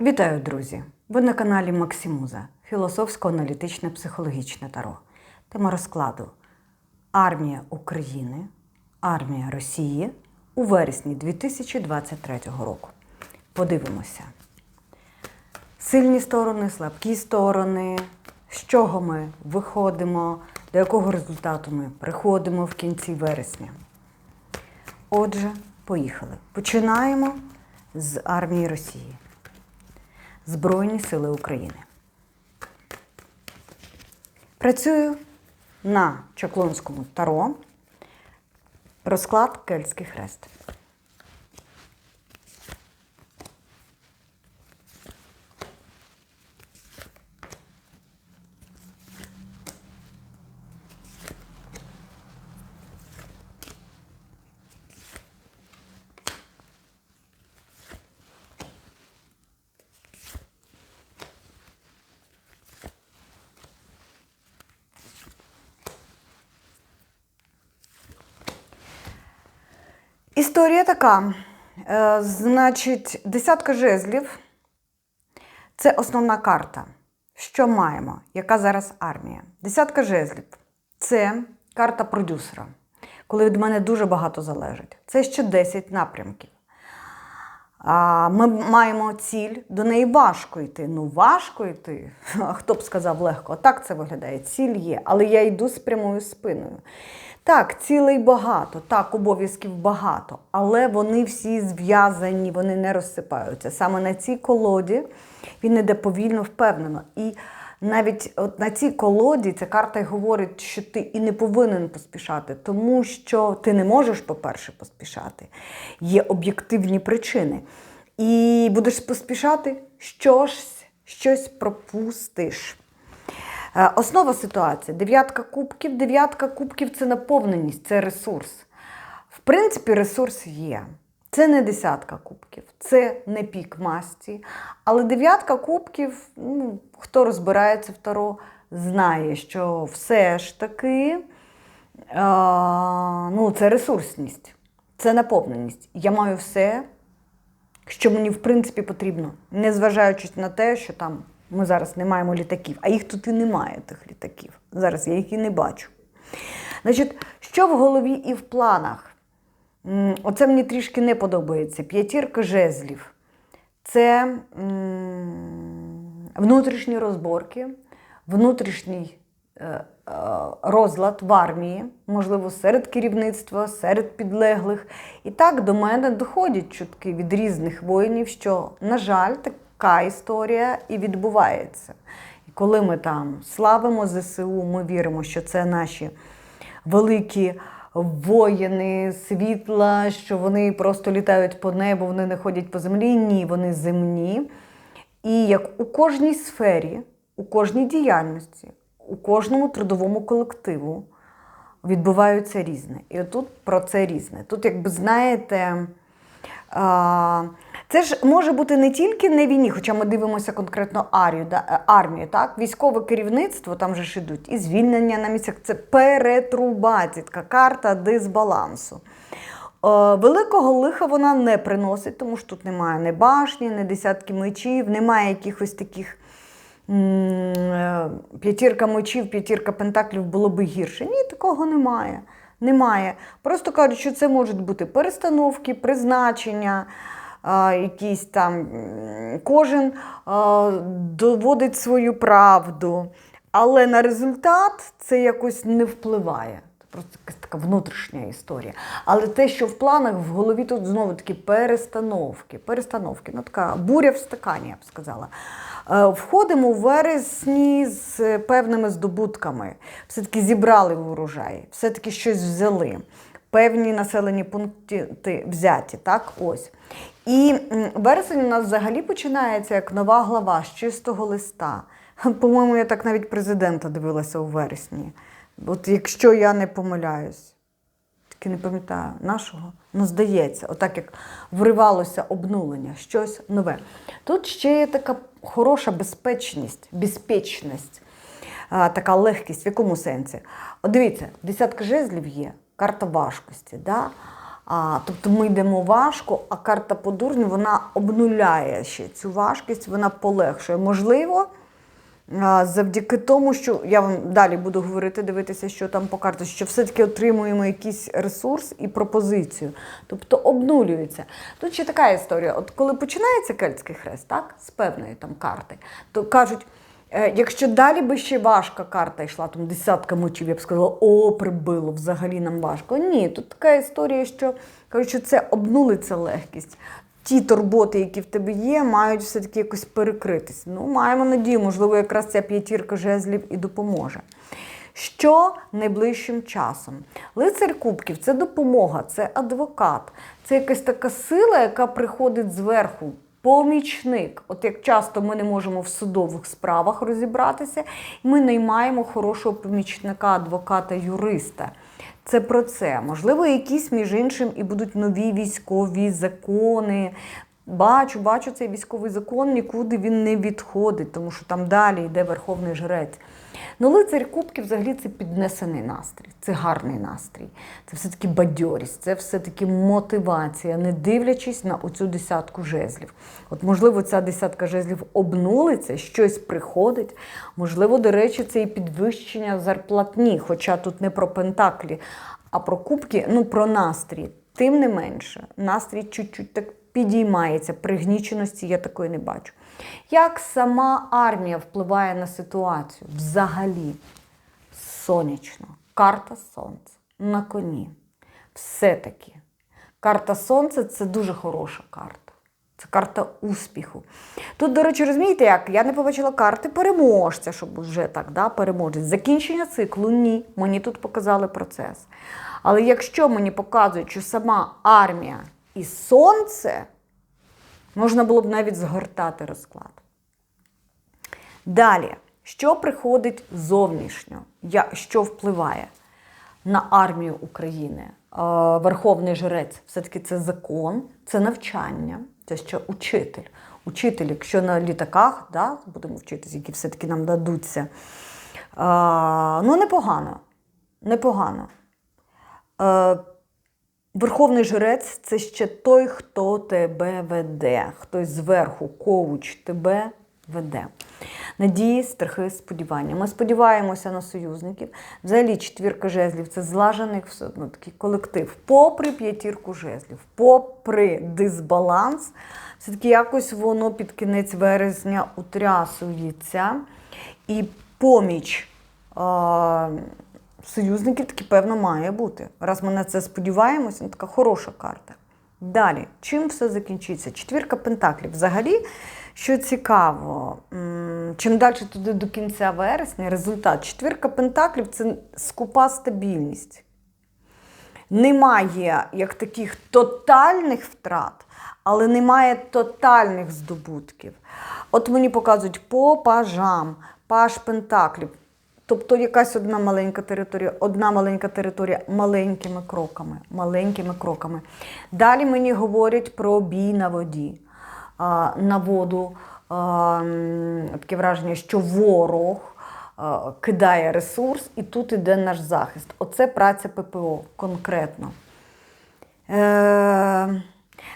Вітаю, друзі! Ви на каналі Максимуза, філософсько-аналітичне психологічне таро. Тема розкладу Армія України, Армія Росії у вересні 2023 року. Подивимося. Сильні сторони, слабкі сторони, з чого ми виходимо, до якого результату ми приходимо в кінці вересня. Отже, поїхали. Починаємо з армії Росії. Збройні Сили України. Працюю на Чаклонському таро. Розклад Кельтський хрест. Історія така. Е, значить, десятка жезлів це основна карта. Що маємо? Яка зараз армія? Десятка жезлів це карта продюсера, коли від мене дуже багато залежить. Це ще 10 напрямків. Ми маємо ціль, до неї важко йти. Ну, важко йти. Хто б сказав легко? Так це виглядає. Ціль є, але я йду з прямою спиною. Так, цілей багато, так, обов'язків багато, але вони всі зв'язані, вони не розсипаються. Саме на цій колоді він іде повільно, впевнено. І навіть от на цій колоді ця карта й говорить, що ти і не повинен поспішати, тому що ти не можеш, по-перше, поспішати. Є об'єктивні причини. І будеш поспішати, щось, щось пропустиш. Е, Основа ситуації дев'ятка кубків. Дев'ятка кубків це наповненість, це ресурс. В принципі, ресурс є. Це не десятка кубків, це не пік масті. Але дев'ятка кубків, ну, хто розбирається в Таро, знає, що все ж таки е, ну, це ресурсність, це наповненість. Я маю все, що мені в принципі потрібно, незважаючи на те, що там ми зараз не маємо літаків, а їх тут і немає, тих літаків. Зараз я їх і не бачу. Значить, що в голові і в планах? Оце мені трішки не подобається. П'ятірка жезлів. Це внутрішні розборки, внутрішній е, е, розлад в армії, можливо, серед керівництва, серед підлеглих. І так до мене доходять чутки від різних воїнів, що, на жаль, така історія і відбувається. І коли ми там славимо ЗСУ, ми віримо, що це наші великі воїни світла, що вони просто літають по небу, вони не ходять по землі. Ні, вони земні. І як у кожній сфері, у кожній діяльності, у кожному трудовому колективу відбуваються різне. І отут про це різне. Тут, якби знаєте, це ж може бути не тільки на війні, хоча ми дивимося конкретно армію, да, е, армію так? військове керівництво, там же ж ідуть, і звільнення на місцях, це перетрубація, така карта дисбалансу. Е, Великого лиха вона не приносить, тому що тут немає ні башні, ні десятки мечів, немає якихось таких е, п'ятірка мечів, п'ятірка пентаклів було би гірше. Ні, такого немає. Немає. Просто кажуть, що це можуть бути перестановки, призначення, а, якісь там кожен доводить свою правду, але на результат це якось не впливає. Просто якась така внутрішня історія. Але те, що в планах в голові тут знову такі перестановки, перестановки, ну така буря в стакані, я б сказала. Е, Входимо у вересні з певними здобутками. Все-таки зібрали урожай, все-таки щось взяли. Певні населені пункти взяті, так? Ось. І вересень у нас взагалі починається як нова глава з чистого листа. По-моєму, я так навіть президента дивилася у вересні. От якщо я не помиляюсь, таки не пам'ятаю нашого. Ну, здається, отак як вривалося обнулення, щось нове. Тут ще є така хороша безпечність, безпечність, така легкість. В якому сенсі? От дивіться, десятка жезлів є, карта важкості. Да? А, тобто ми йдемо важко, а карта по дурню вона обнуляє ще цю важкість, вона полегшує. Можливо, завдяки тому, що я вам далі буду говорити, дивитися, що там по карті, що все-таки отримуємо якийсь ресурс і пропозицію. Тобто обнулюється. Тут ще така історія: от коли починається кельтський хрест, так, з певної там карти, то кажуть. Е, Якщо далі би ще важка карта йшла, там десятка мочів, я б сказала, о, прибило, взагалі нам важко. Ні, тут така історія, що кажуть, що це обнулиться легкість. Ті турботи, які в тебе є, мають все-таки якось перекритись. Ну, маємо надію, можливо, якраз ця п'ятірка жезлів і допоможе. Що найближчим часом? Лицар Кубків це допомога, це адвокат, це якась така сила, яка приходить зверху. Помічник. От як часто ми не можемо в судових справах розібратися, ми наймаємо хорошого помічника, адвоката, юриста. Це про це. Можливо, якісь, між іншим, і будуть нові військові закони. Бачу, бачу цей військовий закон, нікуди він не відходить, тому що там далі йде верховний жрець. Ну, лицар Кубків взагалі це піднесений настрій, це гарний настрій, це все-таки бадьорість, це все-таки мотивація, не дивлячись на оцю десятку жезлів. От, можливо, ця десятка жезлів обнулиться, щось приходить. Можливо, до речі, це і підвищення зарплатні, хоча тут не про пентаклі, а про кубки, ну про настрій. Тим не менше, настрій чуть-чуть так підіймається. Пригніченості я такої не бачу. Як сама армія впливає на ситуацію? Взагалі, сонячно. Карта Сонця на коні. Все-таки. Карта Сонця це дуже хороша карта. Це карта успіху. Тут, до речі, розумієте, як? Я не побачила карти переможця, щоб вже так, да, переможець. Закінчення циклу ні. Мені тут показали процес. Але якщо мені показують, що сама армія і сонце, можна було б навіть згортати розклад. Далі, що приходить зовнішньо, що впливає на армію України? Е, Верховний жрець, все-таки це закон, це навчання, це ще учитель. Учитель, якщо на літаках, да, будемо вчитися, які все-таки нам дадуться. Е, Ну, непогано. Непогано. Верховний жрець це ще той, хто тебе веде, хтось зверху, коуч тебе веде. Надії, страхи, сподівання. Ми сподіваємося на союзників. Взагалі, четвірка жезлів це злажений все одно такий колектив. Попри п'ятірку жезлів, попри дисбаланс, все-таки якось воно під кінець вересня утрясується. І поміч. Союзників таки, певно, має бути. Раз ми на це сподіваємося, ну, така хороша карта. Далі, чим все закінчиться? Четвірка пентаклів. Взагалі, що цікаво, чим далі туди до кінця вересня, результат. Четвірка пентаклів це скупа стабільність. Немає як таких тотальних втрат, але немає тотальних здобутків. От мені показують по пажам, паж пентаклів. Тобто якась одна маленька територія, одна маленька територія маленькими кроками, маленькими кроками. Далі мені говорять про бій на воді, на воду. Таке враження, що ворог кидає ресурс, і тут іде наш захист. Оце праця ППО конкретно. Е,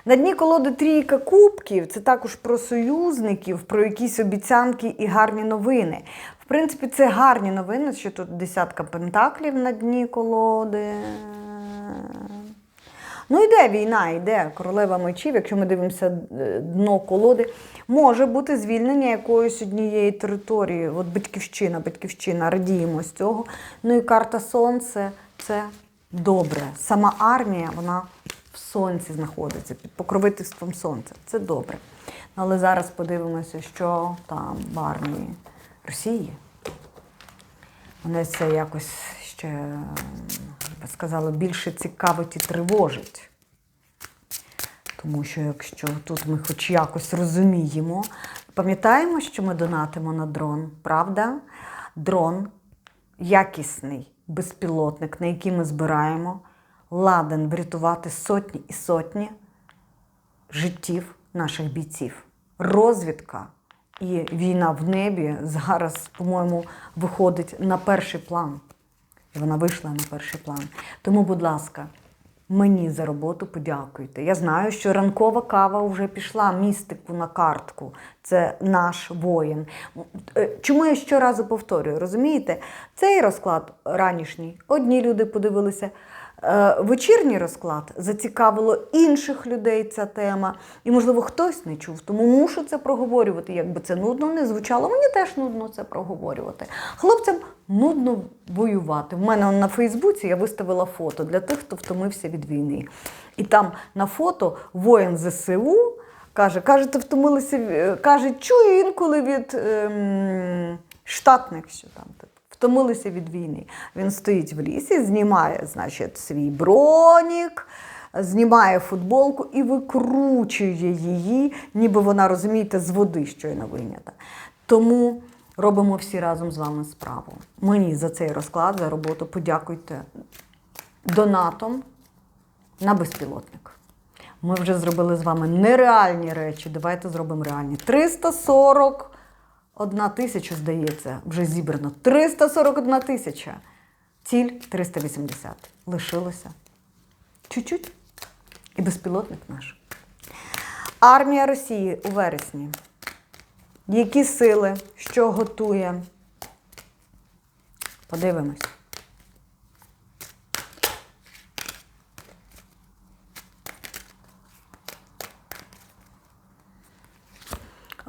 на дні колоди трійка кубків це також про союзників, про якісь обіцянки і гарні новини. В принципі, це гарні новини, що тут десятка пентаклів на дні колоди. Ну, йде війна, йде королева мечів, якщо ми дивимося е, дно колоди, може бути звільнення якоїсь однієї території. От батьківщина, батьківщина, радіємо з цього. Ну і карта Сонце це добре. Сама армія, вона в сонці знаходиться, під покровительством сонця. Це добре. Але зараз подивимося, що там в армії Росії. Мене це якось ще, я би сказала, більше цікавить і тривожить. Тому що якщо тут ми хоч якось розуміємо, пам'ятаємо, що ми донатимо на дрон, правда? Дрон якісний безпілотник, на який ми збираємо, ладен врятувати сотні і сотні життів наших бійців. Розвідка і війна в небі зараз, по-моєму, виходить на перший план. І вона вийшла на перший план. Тому, будь ласка, Мені за роботу подякуйте. Я знаю, що ранкова кава вже пішла містику на картку. Це наш воїн. Е, Чому я щоразу повторюю? Розумієте? Цей розклад ранішній. Одні люди подивилися. Е, Вечірній розклад зацікавило інших людей ця тема, і, можливо, хтось не чув, тому мушу це проговорювати. Якби це нудно не звучало, мені теж нудно це проговорювати. Хлопцям нудно воювати. В мене на Фейсбуці я виставила фото для тих, хто втомився від війни. І там на фото воїн ЗСУ каже: кажете, втомилися, каже, чую інколи від ем, штатних, що там типу, втомилися від війни. Він стоїть в лісі, знімає, значить, свій бронік, знімає футболку і викручує її, ніби вона, розумієте, з води щойно вийнята. Тому робимо всі разом з вами справу. Мені за цей розклад, за роботу подякуйте донатом на безпілотник. Ми вже зробили з вами нереальні речі. Давайте зробимо реальні. 341 тисяча, здається, вже зібрано. 341 тисяча. Ціль 380. Лишилося чуть-чуть. І безпілотник наш. Армія Росії у вересні. Які сили, що готує? Подивимось.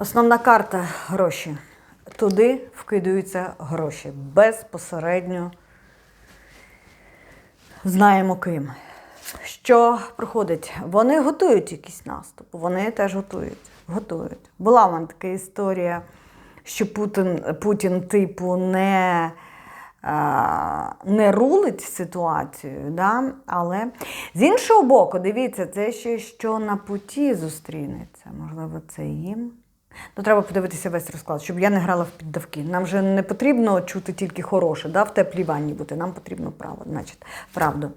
Основна карта гроші. Туди вкидаються гроші безпосередньо. Знаємо ким. Що проходить? Вони готують якийсь наступ, вони теж готують. готують. Була в мене така історія, що Путін, Путін типу, не, а, не рулить ситуацією, да? але з іншого боку, дивіться, це ще що на путі зустрінеться. Можливо, це їм. Ну, треба подивитися весь розклад, щоб я не грала в піддавки. Нам же не потрібно чути тільки хороше, да, в теплій ванні бути. Нам потрібно право, значить, правду.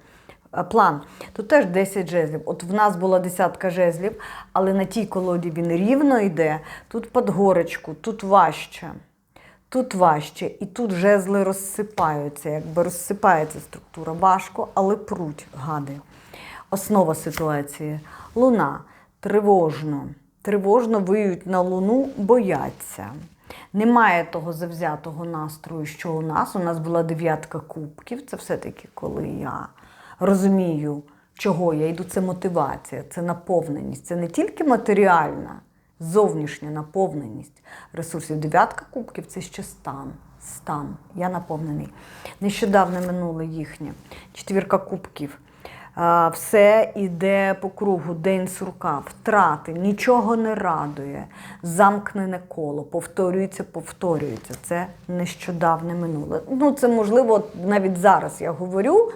План. Тут теж 10 жезлів. От в нас була десятка жезлів, але на тій колоді він рівно йде. Тут під горочку, тут важче. Тут важче, і тут жезли розсипаються, якби розсипається структура. Важко, але пруть гади. Основа ситуації. Луна тривожно. Тривожно виють на луну, бояться. Немає того завзятого настрою, що у нас. У нас була дев'ятка кубків. Це все-таки коли я розумію, чого я йду. Це мотивація, це наповненість. Це не тільки матеріальна, зовнішня наповненість ресурсів. Дев'ятка кубків це ще стан. Стан. Я наповнений. Нещодавно минуло їхнє. Четвірка кубків. Все іде по кругу, день сурка, втрати, нічого не радує, замкнене коло, повторюється, повторюється. Це нещодавне минуле. Ну, це можливо, навіть зараз я говорю,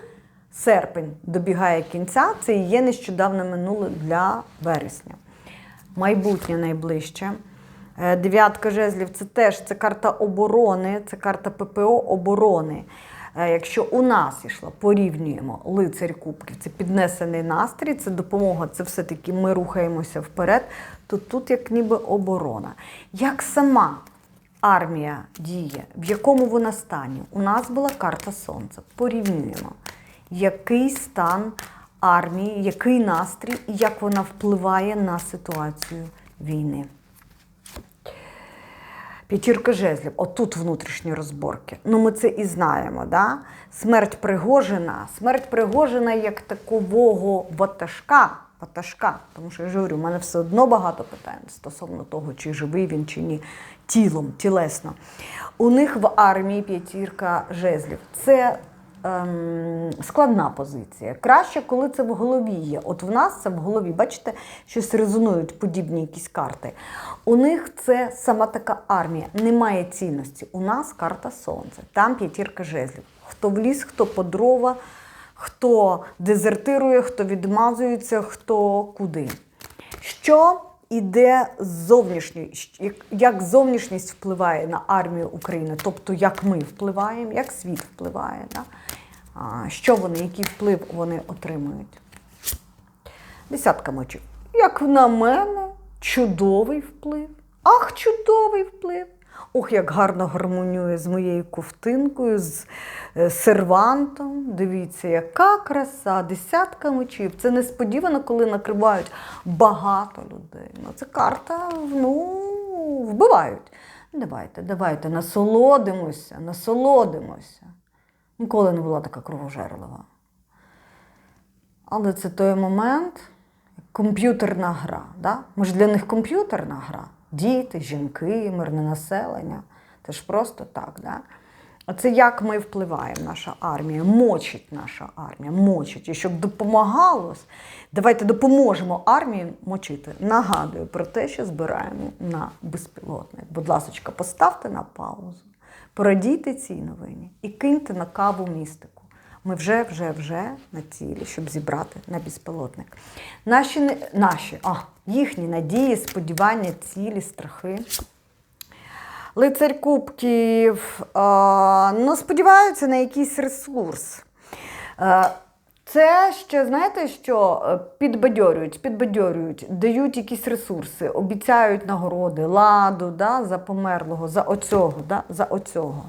серпень добігає кінця, це і є нещодавне минуле для вересня. Майбутнє найближче. Е, Дев'ятка жезлів це теж це карта оборони, це карта ППО оборони. Е, Якщо у нас ішла, порівнюємо лицарь кубків, це піднесений настрій, це допомога, це все-таки ми рухаємося вперед, то тут як ніби оборона. Як сама армія діє, в якому вона стані? У нас була карта сонця. Порівнюємо, який стан армії, який настрій і як вона впливає на ситуацію війни. П'ятірка жезлів, отут внутрішні розборки. Ну, ми це і знаємо. Да? Смерть Пригожина, смерть Пригожина як такового ватажка, ватажка. Тому що я ж говорю, у мене все одно багато питань стосовно того, чи живий він, чи ні, тілом, тілесно. У них в армії п'ятірка жезлів. Це ем, складна позиція. Краще, коли це в голові є. От в нас це в голові, бачите, щось резонують подібні якісь карти. У них це сама така армія, немає цінності. У нас карта сонця, там п'ятірка жезлів. Хто в ліс, хто по дрова, хто дезертирує, хто відмазується, хто куди. Що іде зовнішньо, як- зовнішність впливає на армію України, тобто як ми впливаємо, як світ впливає, да? Що вони, який вплив вони отримують. Десятка мочів. Як на мене, чудовий вплив. Ах, чудовий вплив. Ох, як гарно гармонює з моєю ковтинкою, з е, сервантом. Дивіться, яка краса, десятка мечів. Це несподівано, коли накривають багато людей. Ну, це карта, ну, вбивають. Давайте, давайте, насолодимося, насолодимося. Ніколи не була така кровожерлива. Але це той момент, комп'ютерна гра. Да? Ми ж для них комп'ютерна гра. Діти, жінки, мирне населення. Це ж просто так. Да? Оце як ми впливаємо, наша армія, мочить наша армія, мочить. І щоб допомагалось, давайте допоможемо армії мочити. Нагадую про те, що збираємо на безпілотник. Будь ласка, поставте на паузу, порадійте цій новині і киньте на каву містику. Ми вже, вже, вже на цілі, щоб зібрати на безпілотник. Наші, наші, а, їхні надії, сподівання, цілі, страхи. Лицарь Кубків а, ну, сподіваються на якийсь ресурс. Е, Це ще, знаєте, що підбадьорюють, підбадьорюють, дають якісь ресурси, обіцяють нагороди, ладу да, за померлого, за оцього, да, за оцього,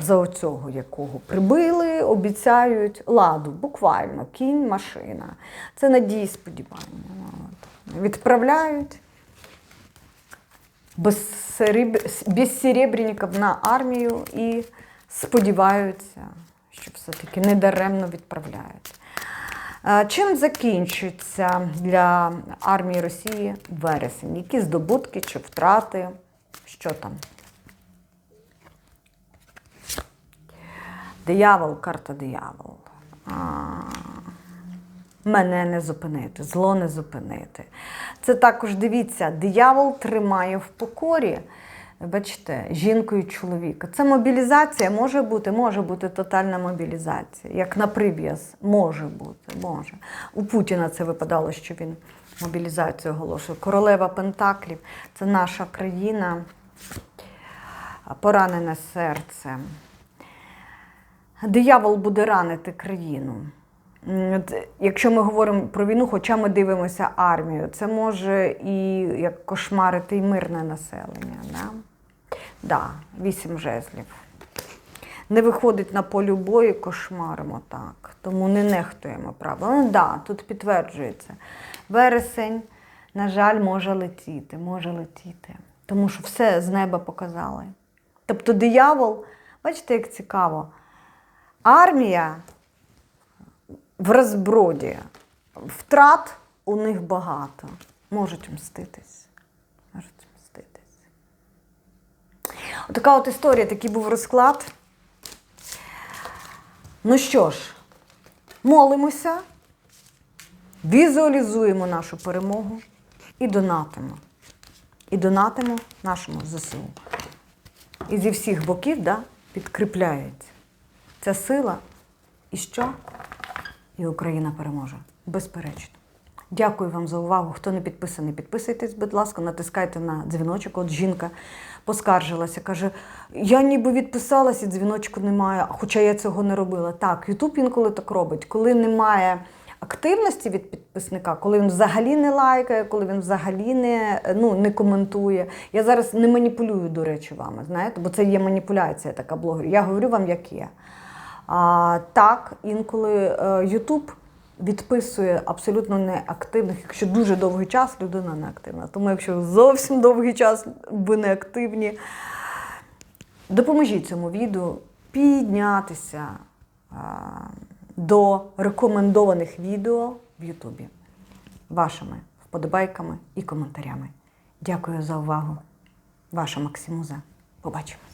за оцього, якого прибили, обіцяють ладу, буквально, кінь, машина. Це надії, сподівання. Відправляють без, сереб- на армію і сподіваються, що все-таки недаремно відправляють. Чим закінчиться для армії Росії вересень? Які здобутки чи втрати? Що там? Диявол, карта диявол. Мене не зупинити, зло не зупинити. Це також дивіться, диявол тримає в покорі. Бачите, жінку і чоловіка. Це мобілізація може бути, може бути тотальна мобілізація. Як на Приб'яз, може бути, може. У Путіна це випадало, що він мобілізацію оголошує. Королева Пентаклів це наша країна, поранене серце. Диявол буде ранити країну. Якщо ми говоримо про війну, хоча ми дивимося армію, це може і як кошмарити і мирне населення. Да? Да, вісім жезлів. Не виходить на полі бою, кошмаримо так. Тому не нехтуємо правилами. Да, тут підтверджується. Вересень, на жаль, може летіти, може летіти. Тому що все з неба показали. Тобто диявол, бачите, як цікаво, армія в розброді. Втрат у них багато. Можуть мститись. Можуть мститись. Отака от історія, такий був розклад. Ну що ж, молимося, візуалізуємо нашу перемогу і донатимо. І донатимо нашому ЗСУ. І зі всіх боків да, підкріпляється ця сила. І що? І Україна переможе. Безперечно. Дякую вам за увагу. Хто не підписаний, підписуйтесь, будь ласка, натискайте на дзвіночок. От жінка поскаржилася, каже: я ніби відписалася, дзвіночку немає, хоча я цього не робила. Так, Ютуб інколи так робить. Коли немає активності від підписника, коли він взагалі не лайкає, коли він взагалі не, ну, не коментує. Я зараз не маніпулюю, до речі, вами, знаєте, бо це є маніпуляція така блогерів. Я говорю вам, як є. А, так, інколи Ютуб відписує абсолютно неактивних, якщо дуже довгий час людина не активна. Тому якщо зовсім довгий час ви не активні, допоможіть цьому відео піднятися а, до рекомендованих відео в Ютубі вашими вподобайками і коментарями. Дякую за увагу. Ваша Максимуза. Побачимось.